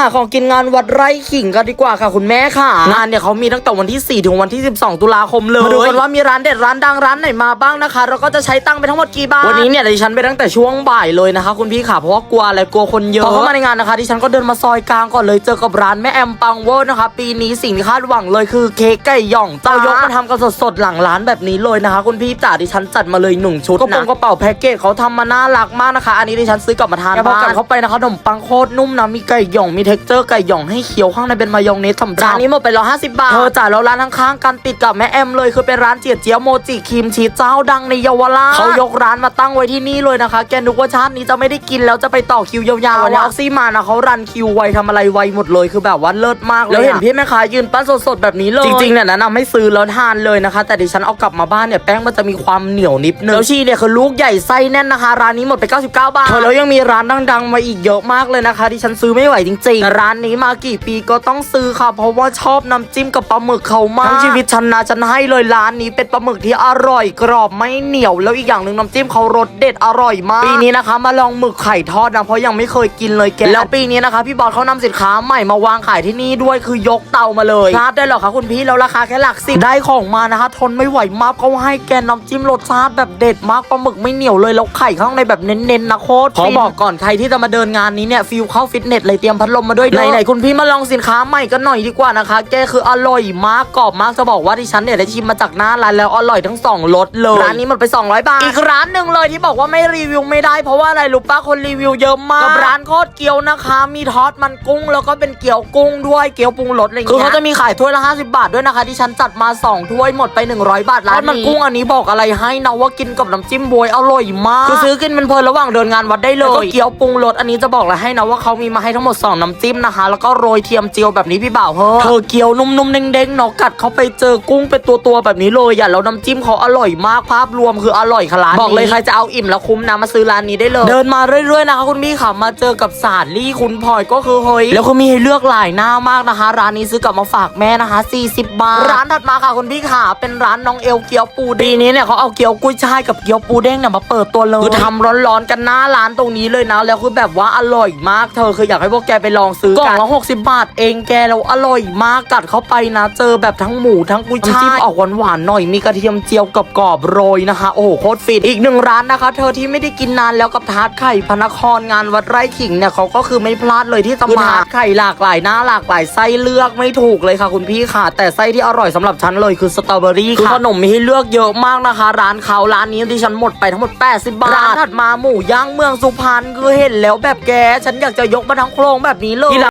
หาของกินงานวัดไร่ขิงกันดีกว่าค่ะคุณแม่ค่ะงานเนี่ยเขามีตั้งแต่วันที่ 4 ถึงวันที่ 12 ตุลาคมเลยมาดูกันว่ามีร้านเด็ดร้านดังร้านไหนมาบ้างนะคะเราก็จะใช้ตังค์ไปทั้งหมดกี่บาทวันนี้เนี่ยดิฉันไปตั้งแต่ช่วงบ่ายเลยนะคะ คุณพี่ค่ะเพราะว่ากลัวอะไรกลัวคนเยอะพอเข้ามาในงานนะคะดิฉันก็เดินมาซอยกลางก่อนเลยเจอกับร้านแม่แอมปังเวอร์นะคะปีนี้สิ่งที่คาดหวังเลยคือเค้กไก่หย่องเต้ายกมาทำกันสดๆหลังร้านแบบนี้เลยนะคะ คุณพี่จ๋าดิฉันจัดมาเลยหนึ่งชุดนะกระเป๋าแพ็กเกจเขาทำมาน่ารักมากนะคะ อันนี้ดิฉันซื้อกลับมาทานบ้านเข้าไปนะคะขนมปังโคตรนุ่มนะมีไก่หย่องมีเท็กเจอร์ไก่หย่องให้เคี้ยวข้างในเป็นมายองเนสสำหร้านนี้หมดไปร้อยห้าสิบบาท เธอจ่ายแล้วร้านข้างๆกันติดกับแม่แอมเลยคือเป็นร้านเจียเจี๊ยบโมจิครีมชีสเจ้าดังในเยาวราชเขายกร้านมาตั้งไว้ที่นี่เลยนะคะ แกนึกว่าชาตินี้จะไม่ได้กินแล้วจะไปต่อคิวยาวๆวันนี้ออกซี่มานะเขารันคิวไวทำอะไรไวหมดเลยคือแบบว่าเลิศมากเลยแล้วเห็นพี่แม่ค้ายืนปั้นสดๆแบบนี้เลยจริงๆเนี่ยแนะนำให้ซื้อแล้วทานเลยนะคะ แต่ดิฉันเอากลับมาบ้านเนี่ยแป้งมันจะมีความเหนียวนิดนึงแล้วชีเนี่ยคือลูกใหญ่ไส้แน่นนะคะ ร้านนี้หมดไป 99 บาทเธอแล้วยังมีร้านดังๆมาอีกเยอะมากเลยนะคะที่ฉันซื้อไม่ไหวจริงๆร้านนี้มากี่ปีก็ต้องซื้อค่ะ เพราะว่าชอบน้ำจิ้มกับปลาหมึกเขามากทั้งชีวิตฉันนะฉันให้เลยร้านนี้เป็นปลาหมึกที่อร่อยกรอบไม่เหนียวแล้วอีกอย่างหนึ่งน้ำจิ้มเขารสเด็ดอร่อยมากปีนี้นะคะ มาลองหมึกไข่ทอดนะเพราะยังไม่เคยกินเลยแกแล้วปีนี้นะคะพี่บอลเขานำสินค้าใหม่มาวางขายที่นี่ด้วยคือยกเตามาเลยพลาดได้หรอคะคุณพี่แล้วราคาแค่หลักสิบได้ของมานะคะ ทนไม่ไหวมากเขาให้แกน้ำจิ้มรสชาติแบบเด็ดมากปลาหมึกไม่เหนียวเลยแล้วไข่ข้างในแบบเน้นๆนะโคตรขอบอกก่อนใครที่จะมาเดินงานนี้เนี่ยฟิลเข้าฟิตเนสเลยเตรียมพัดลมมาด้วยไหนๆคุณพี่มาลองสินค้าใหม่กันหน่อยดีกว่านะคะ แกคืออร่อยมากกรอบมากจะบอกว่าดิฉันเนี่ยได้ชิมมาจากหน้าร้านแล้วอร่อยทั้งสองรสเลยร้านนี้มันไป 200 บาท อีกร้านหนึ่งเลยที่บอกว่าไม่รีวิวไม่ได้ เพราะว่าอะไรรู้ป้าคนรีวิวเยอะมากกับร้านโคตรเกี๊ยวนะคะ มีทอดมันกุ้งแล้วก็เป็นเกี๊ยวกุ้งด้วยเกี๊ยวปรุงรสอะไรอย่างเงี้ยคือเขาจะมีขายถ้วยละ50 บาทด้วยนะคะ ที่ฉันจัดมา2ถ้วยหมดไป 100 บาทร้านมันกุ้งอันนี้บอกอะไรให้นะว่ากินกับน้ำจิ้มบวยอร่อยมากคือซื้อกินเป็นเพลินระหว่างเดินงานวัดได้เลยแล้วก็เกี๊ยวปรุงรสอันนี้จะบอกเลยให้นะว่าเขามีมาให้ทั้งหมดสองน้ำจิ้มนะคะ แล้วก็โรยเทียมเจียวแบบนี้พี่บ่าวเฮ้อเธอเกี๊ยวนุ่มๆเด้งๆเนาะกัดเข้าไปเจอกุ้งเป็นตัวๆแบบนี้เลยอะแล้วน้ำจิ้มเขาอร่อยมากภาพรวมคืออร่อยค่ะร้านนี้บอกเลยใครจะเอาอิ่มแล้วคุ้มนะมาซื้อร้านนี้ได้เลย เดินมาเรื่อยๆนะคะคุณพี่ค่ะมาเจอกับสาลี่คุณพลอยก็คือเฮ้ยแล้วก็มีให้เลือกหลายหน้ามากนะคะ ร้านนี้ซื้อกลับมาฝากแม่นะคะ 40 บาท ร้านถัดมาค่ะคุณพี่ค่ะ เป็นร้านน้องเอลเกี๊ยวปูดีนี้เนี่ยเขาเอาเกี๊ยวกุ้ยช่ายกับเกี๊ยวปูเด้งเนี่ยมาเปิดตัวเลยคือทำร้อนๆกันหน้าร้านตรงนี้เลยนะแล้วคือแบบว่าอร่อยมากเธอคืออยากให้พวกแกไปลองซื้อกล่องละ60บาทเองแกแล้วอร่อยมากกัดเข้าไปนะ เจอแบบทั้งหมูทั้งกุ้ยช่ายออกหวานๆหน่อยมีกระเทียมเจียวกับกรอบๆโรยนะคะ โอ้โหโคตรฟินอีกหนึ่งร้านนะคะ เธอที่ไม่ได้กินนานแล้วกับทาร์ตไข่พระนครงานวัดไร่ขิงเนี่ยเขาก็คือไม่พลาดเลยที่จะมาทาร์ตไข่หลากหลายหน้าหลากหลายไส้เลือกไม่ถูกเลยค่ะคุณพี่ค่ะ แต่ไส้ที่อร่อยสำหรับฉันเลยคือสตรอเบอรี่ค่ะขนมมีให้เลือกเยอะมากนะคะ ร้านเขาร้านนี้ที่ฉันหมดไปทั้งหมด 80 บาทร้านถัดมาหมูย่างเมืองสุพรรณคือเห็นแล้วแบบแกฉันอยากจะยกมาทั้งโครงแบบนี้เลย